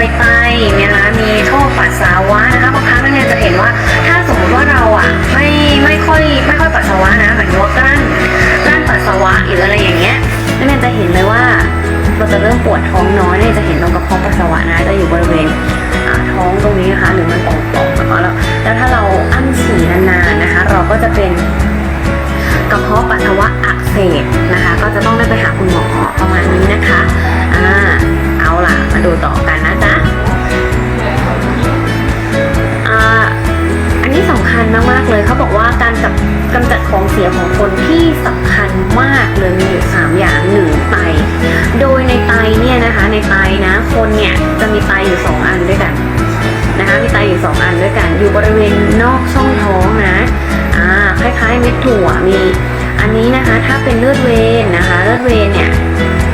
มีกลวยไตนะคะมีท่อปัสสาวะนะคะบางครั้งเรียจะเห็นว่าถ้าสมมติว่าเราอะไม่ไม่ค่อยไม่ค่อยปัสสาวะนะหมายถึงว่ากลั้นกลั้นปัสสาวะหรืออะไรอย่างเงี้ยนักเรียนจะเห็นเลยว่าเราจะเริ่มปวดท้องน้อยเนี่ยจะเห็นตรงกระเพาะปัสสาวะนะจะอยู่บริเวณท้องตรงนี้นะคะหรือมันป่องๆนะคะแล้วแล้วถ้าเราอั้นฉี่นานๆนะคะ เราก็จะเป็นกระเพาะปัสสาวะอักเสบนะคะ ก็จะต้องได้ไปหาคุณหมอประมาณนี้นะคะอ่า เอาล่ะ มาดูต่อกันนะจ๊ะอันนี้สำคัญมากๆเลยเขาบอกว่าการกับกำจัดของเสียของคนที่สำคัญมากเลยมีอยู่สามอย่างหนึ่งไต โดยในไตเนี่ยนะคะ ในไตนะคนเนี่ยจะมีไตอยู่สองอันด้วยกันนะคะมีไตอยู่สองอันด้วยกัน อยู่บริเวณนอกช่องท้องนะอ่าคล้ายๆเม็ดถั่วมีอันนี้นะคะถ้าเป็นเลือดเวนนะคะ เลือดเวนเนี่ย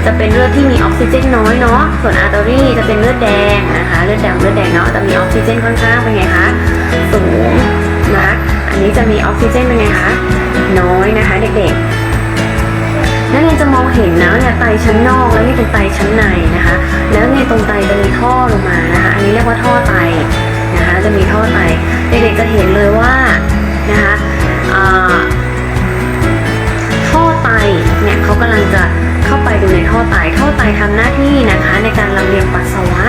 จะเป็นเลือดที่มีออกซิเจนน้อยเนาะ ส่วนอาร์ตอรี่จะเป็นเลือดแดงนะคะเลือดแดงเลือดแดงเนาะจะมีออกซิเจนค่อนข้างเป็นไงคะสูงนะอันนี้จะมีออกซิเจนเป็นไงคะน้อยนะคะเด็กๆนักเรียนจะมองเห็นนะเนี่ยไตชั้นนอกแล้วนี่เป็นไตชั้นในนะคะ แล้วในตรงไตจะมีท่อลงมานะคะ อันนี้เรียกว่าท่อไตนะคะ จะมีท่อไตเด็กๆจะเห็นเลยว่านะคะ ไตท่อไตทำหน้าที่นะคะ ในการลำเลียงปัสสาวะ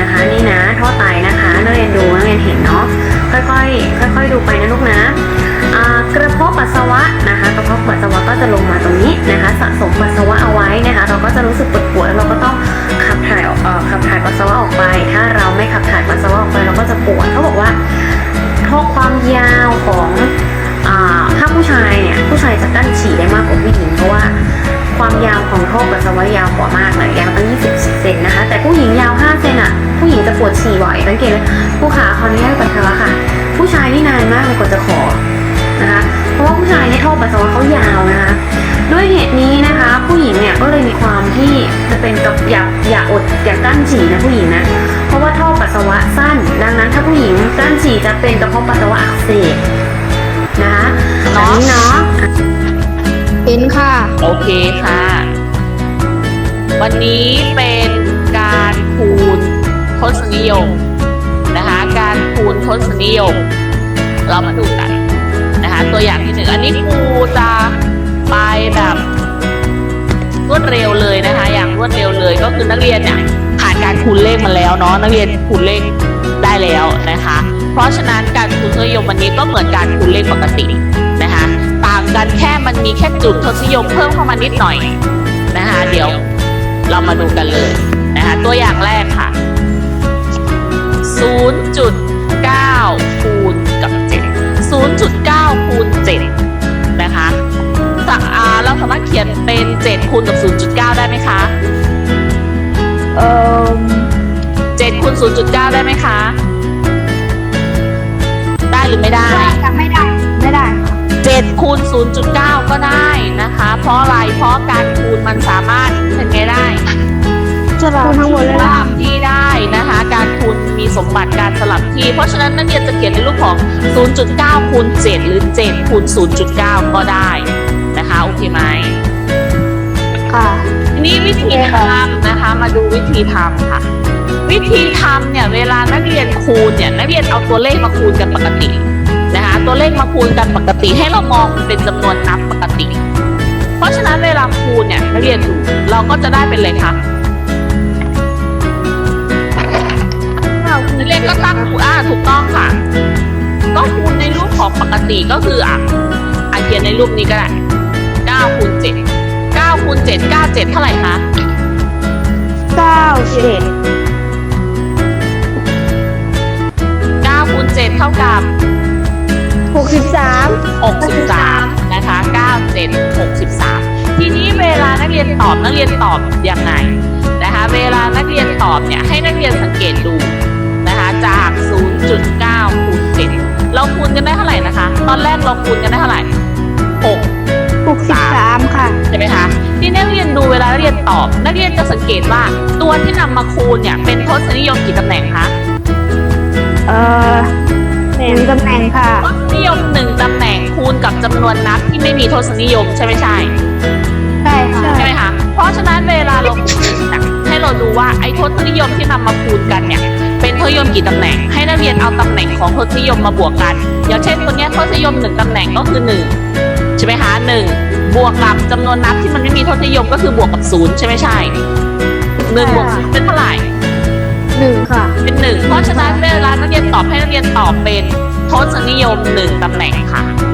นะคะ นี่นะท่อไตนะคะนักเรียนดูนักเรียนเห็นเนาะค่อยๆค่อยๆดูไปนะลูกนะกระเพาะปัสสาวะนะคะกระเพาะปัสสาวะก็จะลงมาตรงนี้นะคะ สะสมปัสสาวะเอาไว้นะคะ เราก็จะรู้สึกปวดปวดๆแล้วเราก็ต้องขับถ่ายออกขับถ่ายปัสสาวะออกไป ถ้าเราไม่ขับถ่ายปัสสาวะออกไปเราก็จะปวดเขาบอกว่าท่อความยาวของอถ้าผู้ชายเนี่ยผู้ชายจะกั้นฉี่ได้มากกว่าผู้หญิงเพราะว่า ความยาวของท่อปัสสาวะยาวกว่ามากเลยยาวตั้ง20เซนนะคะ แต่ผู้หญิงยาว5เซนอะ ผู้หญิงจะปวดฉี่บ่อยสังเกตเลยผู้ขาขอนุญาตปัสสาวะค่ะ ผู้ชายนี่นานมากเลยกว่าจะขอนะคะ เพราะว่าผู้ชายเนี่ยท่อปัสสาวะเขายาวนะคะ ด้วยเหตุนี้นะคะ ผู้หญิงเนี่ยก็เลยมีความที่จะเป็นกับอยากอยากอดอยากกั้นฉี่นะผู้หญิงนะเพราะว่าท่อปัสสาวะสั้น ดังนั้นถ้าผู้หญิงกั้นฉี่จะเป็นกระเพาะปัสสาวะอักเสบนะคะอันนี้เนาะ เห็นค่ะ โอเคค่ะ วันนี้เป็นการคูณทศนิยมนะคะ การคูณทศนิยม เรามาดูกันนะคะ ตัวอย่างที่หนึ่งอันนี้ครูจะไปแบบรวดเร็วเลยนะคะ อย่างรวดเร็วเลยก็คือนักเรียนเนี่ยผ่านการคูณเลขมาแล้วเนาะนักเรียนคูณเลขได้แล้วนะคะ เพราะฉะนั้นการคูณทศนิยมวันนี้ก็เหมือนการคูณเลขปกติ กันแค่มันมีแค่จุดทศนิยมเพิ่มเข้ามานิดหน่อยนะคะ เดี๋ยวเรามาดูกันเลยนะคะตัวอย่างแรกค่ะ 0.9 คูณกับ 7 0.9 คูณ 7 นะคะสักอาเราสามารถเขียนเป็น 7 คูณกับ 0.9 ได้ไหมคะเอ่อ7คูณ0.9 ได้ไหมคะ ได้หรือไม่ได้ ไม่ได้ คูณ 0.9 ก็ได้นะคะ เพราะอะไร เพราะการคูณมันสามารถเป็นไงได้สลับทั้งหมดเลยสนะลับที่ได้นะคะ การคูณมีสมบัติการสลับที่ เพราะฉะนั้นนักเรียนจะเขียนในรูปของ 0.9 คูณ 7 หรือ 7 คูณ 0.9 ก็ได้นะคะ โอเคไหมค่ะทีนี้วิธีทำนะคะ มาดูวิธีทำค่ะ วิธีทำเนี่ย เวลานักเรียนคูณเนี่ย นักเรียนเอาตัวเลขมาคูณกันปกตินะคะ ตัวเลขมาคูณกันปกติ ให้เรามองเป็นจำนวนนับปกติ เพราะฉะนั้นเวลาคูณเนี่ยนักเรียนดูเราก็จะได้เป็นเลยค่ะนักเรียนก็ตั้งคูณอ่าถูกต้องค่ะ ก็คูณในรูปของปกติก็คืออะอะเขียนในรูปนี้ก็ได้9คูณ7 9คูณ7 9 7 เท่าไหร่คะเก้าเจ็ด9คูณ7เท่ากับหกสิบสาม 63 นะคะ 9 7 63 ทีนี้เวลานักเรียนตอบนักเรียนตอบยังไงนะคะ เวลานักเรียนตอบเนี่ยให้นักเรียนสังเกตดูนะคะจาก 0.9คูณ7เราคูณกันได้เท่าไหร่นะคะ ตอนแรกเราคูณกันได้เท่าไหร่6หกสิบสามค่ะใช่ไหมคะที่นักเรียนดูเวลานักเรียนตอบ นักเรียนจะสังเกตว่าตัวที่นำมาคูณเนี่ยเป็นทศนิยมกี่ตำแหน่งคะเอ่อหนึ่งตำแหน่งค่ะทศนิยม ม่มีทศนิยมใช่ไม่ใช่ ใช่ค่ะ ใช่ไหมคะ เพราะฉะนั้นเวลาเราคูณน่ะให้เราดูว่าไอ้ทศนิยมที่นำมาคูณกันเนี่ยเป็นทศนิยมกี่ตำแหน่ง ให้นักเรียนเอาตำแหน่งของทศนิยมมาบวกกัน อย่างเช่นตัวเนี้ยทศนิยมหนึ่งตำแหน่งก็คือหนึ่งใช่ไหมคะหนึ่งบวกกับจำนวนนับที่มันไม่มีทศนิยมก็คือบวกกับศูนย์ใช่ไหมใช่หนึ่งบวกศูนย์เป็นเท่าไหร่ หนึ่งค่ะ เป็นหนึ่งเพราะฉะนั้นเวลานักเรียนตอบให้นักเรียนตอบเป็นทศนิยมหนึ่งตำแหน่งค่ะโอเคไหม